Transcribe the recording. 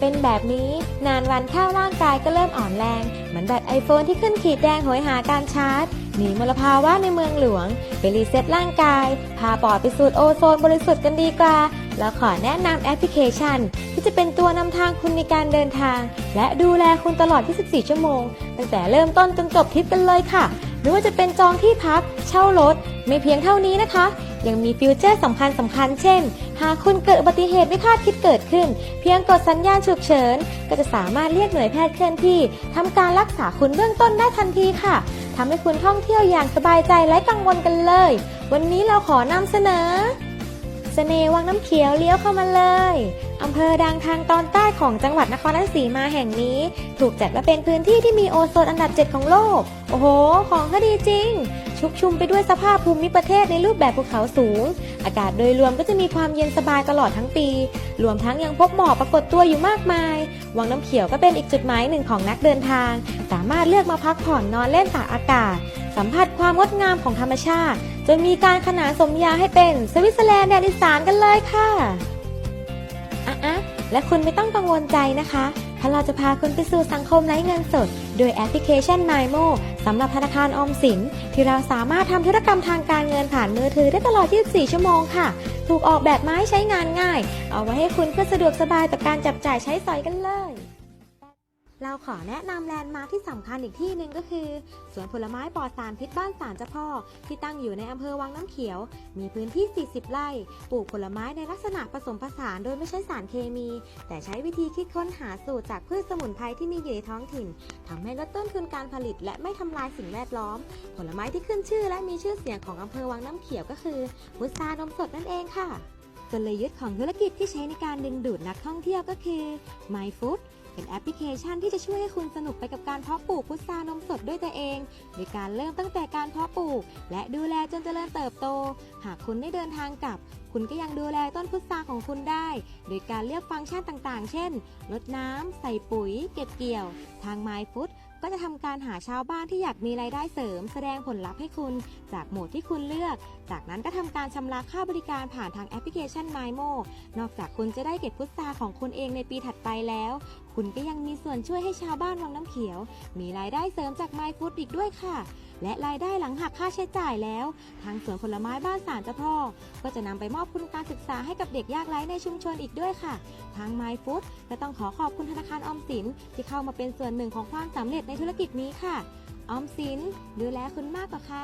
เป็นแบบนี้นานวันเข้าร่างกายก็เริ่มอ่อนแรง เหมือนแบตไอโฟนที่ขึ้นขีดแดงโหยหาการชาร์จ หนีมลภาวะในเมืองหลวง ไปรีเซ็ตร่างกาย พาปอดไปสูดโอโซนบริสุทธิ์กันดีกว่า แล้วขอแนะนำแอปพลิเคชัน ที่จะเป็นตัวนำทางคุณในการเดินทาง และดูแลคุณตลอด 24 ชั่วโมง ตั้งแต่เริ่มต้นจนจบทริปกันเลยค่ะไม่ว่าจะเป็นจองที่พัก เช่ารถ ไม่เพียงเท่านี้นะคะ ยังมีฟิวเจอร์สำคัญสำคัญเช่น หากคุณเกิดอุบัติเหตุไม่คาดคิดเกิดขึ้น เพียงกดสัญญาณฉุกเฉิน ก็จะสามารถเรียกหน่วยแพทย์เคลื่อนที่ทำการรักษาคุณเบื้องต้นได้ทันทีค่ะทำให้คุณท่องเที่ยวอย่างสบายใจและกังวลกันเลย วันนี้เราขอนำเสนอเสน่ห์วังน้ำเขียวเลี้ยวเข้ามาเลย อำเภอดังทางตอนใต้ของจังหวัดนครราชสีมาแห่งนี้ ถูกจัดว่าเป็นพื้นที่ที่มีโอโซนอันดับ 7 ของโลก โอ้โห ของก็ดีจริง ชุกชุมไปด้วยสภาพภูมิประเทศในรูปแบบภูเขาสูง อากาศโดยรวมก็จะมีความเย็นสบายตลอดทั้งปี รวมทั้งยังพบหมอกปรากฏตัวอยู่มากมาย วังน้ำเขียวก็เป็นอีกจุดหมายหนึ่งของนักเดินทาง สามารถเลือกมาพักผ่อนนอนเล่นตากอากาศ สัมผัสความงดงามของธรรมชาติ จนมีการขนานสมญาให้เป็นสวิตเซอร์แลนด์แดนอีสานกันเลยค่ะอะอะและคุณไม่ต้องกังวลใจนะคะ เพราเราจะพาคุณไปสู่สังคมไร้เงินสด โดยแอปพลิเคชัน m y m o สำหรับธนาคารออมสิน ที่เราสามารถทำธุรกรรมทางการเงินผ่านมือถือได้ตลอด 24 ชั่วโมงค่ะ ถูกออกแบบมาให้ใช้งานง่าย เอาไว้ให้คุณเพื่อสะดวกสบายต่อการจับจ่ายใช้สอยกันเลย เราขอแนะนำแลนด์มาร์คที่สำคัญอีกที่หนึ่งก็คือ สวนผลไม้ปลอดสารพิษบ้านสารเจ้าพ่อ ที่ตั้งอยู่ในอำเภอวังน้ำเขียว มีพื้นที่ 40 ไร่ ปลูกผลไม้ในลักษณะผสมผสานโดยไม่ใช้สารเคมี แต่ใช้วิธีคิดค้นหาสูตรจากพืชสมุนไพรที่มีอยู่ในท้องถิ่นทำให้ลดต้นทุนการผลิต และไม่ทำลายสิ่งแวดล้อม ผลไม้ที่ขึ้นชื่อและมีชื่อเสียงของอำเภอวังน้ำเขียวก็คือพุทรานมสดนั่นเองค่ะกลยุทธ์ของธุรกิจที่ใช้ในการดึงดูดนักท่องเที่ยวก็คือ My Food เป็นแอปพลิเคชันที่จะช่วยให้คุณสนุกไปกับการเพาะปลูกพุทรานมสดด้วยตัวเอง โดยการเริ่มตั้งแต่การเพาะปลูก และดูแลจนเจริญเติบโต หากคุณได้เดินทางกลับ คุณก็ยังดูแลต้นพุทราของคุณได้ โดยการเลือกฟังก์ชันต่างๆ เช่น ลดน้ำ ใส่ปุ๋ย เก็บเกี่ยว ทาง MyFood ก็จะทำการหาชาวบ้านที่อยากมีรายได้เสริม แสดงผลลัพธ์ให้คุณ จากโหมดที่คุณเลือก จากนั้นก็ทำการชำระค่าบริการผ่านทางแอปพลิเคชัน MyMo นอกจากคุณจะได้เก็บพุทราของคุณเองในปีถัดไปแล้ว คุณก็ยังมีส่วนช่วยให้ชาวบ้านวังน้ำเขียว มีรายได้เสริมจาก MyFood อีกด้วยค่ะและรายได้หลังหักค่าใช้จ่ายแล้ว ทางสวนผลไม้บ้านสารเจ้าพ่อ ก็จะนำไปมอบทุนการศึกษาให้กับเด็กยากไร้ในชุมชนอีกด้วยค่ะ ทาง MyFood ก็ต้องขอขอบคุณธนาคารออมสิน ที่เข้ามาเป็นส่วนหนึ่งของความสำเร็จในธุรกิจนี้ค่ะ ออมสินดูแลคุณมากกว่าใคร